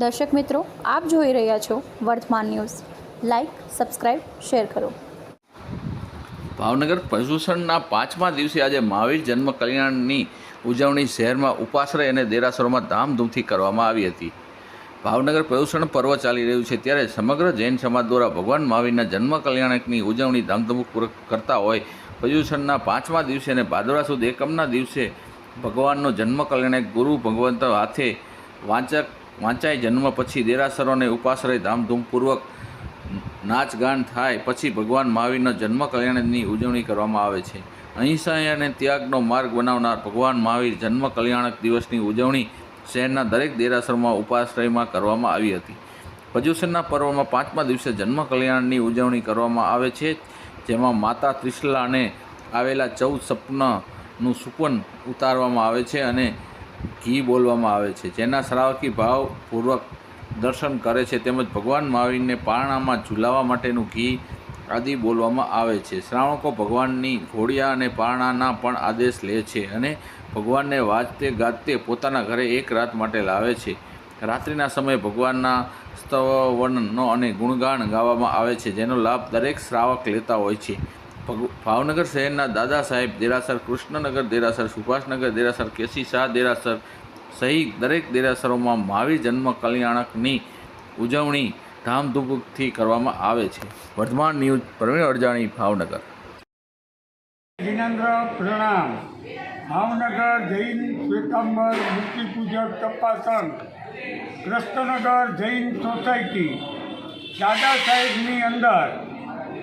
દર્શક મિત્રો, આપ જોઈ રહ્યા છો વર્તમાન ન્યૂઝ. લાઇક સબસ્ક્રાઇબ શેર કરો. ભાવનગર પ્રદૂષણના પાંચમા દિવસે આજે મહાવીર જન્મ કલ્યાણની ઉજવણી શહેરમાં ઉપાશ્રય અને દેરાસરોમાં ધામધૂમથી કરવામાં આવી હતી. ભાવનગર પ્રદૂષણ પર્વ ચાલી રહ્યું છે ત્યારે સમગ્ર જૈન સમાજ દ્વારા ભગવાન મહાવીરના જન્મ કલ્યાણકની ઉજવણી ધામધૂમપૂર્વક કરતા હોય પ્રદૂષણના પાંચમા દિવસે અને ભાદરા સુદ એકમના દિવસે ભગવાનનો જન્મ કલ્યાણક ગુરુ ભગવંત હાથે વાંચક વાંચાઈ જન્મ પછી દેરાસરોને ઉપાશ્રય ધામધૂમપૂર્વક નાચ ગાન થાય પછી ભગવાન મહાવીરનો જન્મ કલ્યાણની ઉજવણી કરવામાં આવે છે. અહિંસા અને ત્યાગનો માર્ગ બનાવનાર ભગવાન મહાવીર જન્મ કલ્યાણક દિવસની ઉજવણી શહેરના દરેક દેરાસરમાં ઉપાશ્રયમાં કરવામાં આવી હતી. પર્યુષણના પર્વમાં પાંચમા દિવસે જન્મ કલ્યાણની ઉજવણી કરવામાં આવે છે, જેમાં માતા ત્રિશલાને આવેલા ચૌદ સપનાનું સુપન ઉતારવામાં આવે છે અને ઘી બોલવામાં આવે છે. જેના શ્રાવકી ભાવપૂર્વક દર્શન કરે છે તેમજ ભગવાન મહાવીરને પારણામાં ઝૂલાવા માટેનું ઘી આદિ બોલવામાં આવે છે. શ્રાવકો ભગવાનની ઘોડિયા અને પારણાના પણ આદેશ લે છે અને ભગવાનને વાજતે ગાજતે પોતાના ઘરે એક રાત માટે લાવે છે. રાત્રિના સમયે ભગવાનના સ્તવનનો અને ગુણગાન ગાવામાં આવે છે, જેનો લાભ દરેક શ્રાવક લેતા હોય છે. ભાવનગર શહેરના દાદા સાહેબ, દેરાસર, કૃષ્ણનગર, દેરાસર, સુભાષનગર, દેરાસર, કેસી શાહ, દેરાસર સહિત દરેક દેરાસરોમાં મહાવીર જન્મ કલ્યાણકની ઉજવણી ધામધૂમથી કરવામાં આવે છે. વર્ધમાન ન્યૂઝ પ્રવીણ અડજાણી ભાવનગર. જિનેન્દ્ર પ્રણામ. ભાવનગર જૈન શ્વેતાંબર મૂર્તિ પૂજક તપાસન. કૃષ્ણનગર જૈન સોસાયટી. દાદા સાહેબની અંદર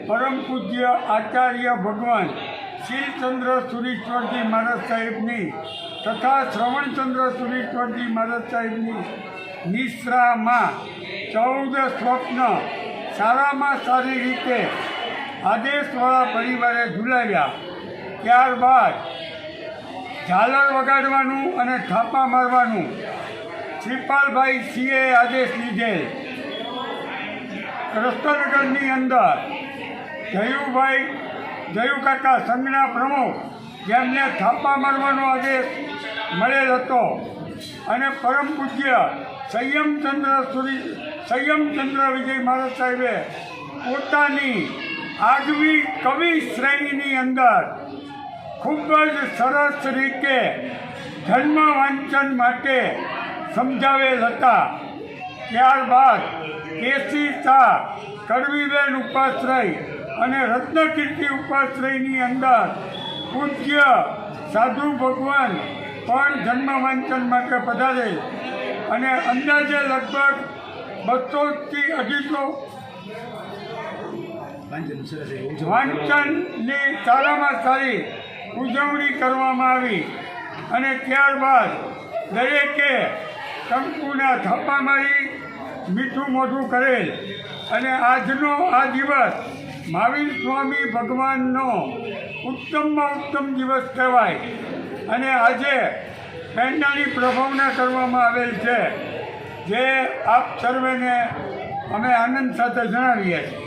પરમ પૂજ્ય આચાર્ય ભગવાન શીલચંદ્ર સુરીશ્વરજી મહારાજ સાહેબની તથા શ્રવણચંદ્ર સુરીશ્વરજી મહારાજ સાહેબની નિશ્રામાં ચૌદ સ્વપ્ન સારામાં સારી રીતે આદેશવાળા પરિવારે ઝુલાવ્યા. ત્યારબાદ ઝાલર વગાડવાનું અને થાપા મારવાનું શ્રીપાલભાઈ સિંહે આદેશ લીધેલ. રસ્તાનગરની અંદર જયુભાઈ, જયુ કાકા સંઘના પ્રમુખ, જેમને થાપા મારવાનો આદેશ મળેલ હતો. અને પરમ પૂજ્ય સંયમચંદ્ર સુરી સંયમચંદ્ર વિજય મહારાજ સાહેબે પોતાની આગવી કવિ શ્રેણીની અંદર ખૂબ જ સરસ રીતે ધર્મ વાંચન માટે સમજાવેલ હતા. ત્યારબાદ કેસી શાહ કડવીબેન ઉપાશ્રય અને રત્નકીર્તિ ઉપાશ્રયની અંદર પૂજ્ય સાધુ ભગવાન પણ જન્મ વાંચન માટે પધારે. અને અંદાજે લગભગ બસોથી અઢીસો વાંચનની સારામાં સારી ઉજવણી કરવામાં આવી. અને ત્યારબાદ દરેકે શંકુના થપ્પા મારી મીઠું મોઢું કરેલ. અને આજનો આ દિવસ મહાવીર સ્વામી ભગવાનનો ઉત્તમમાં ઉત્તમ દિવસ કહેવાય. અને આજે પેન્ડાની પ્રભાવના કરવામાં આવેલ છે, જે આપ સર્વેને અમે આનંદ સાથે જણાવીએ છીએ.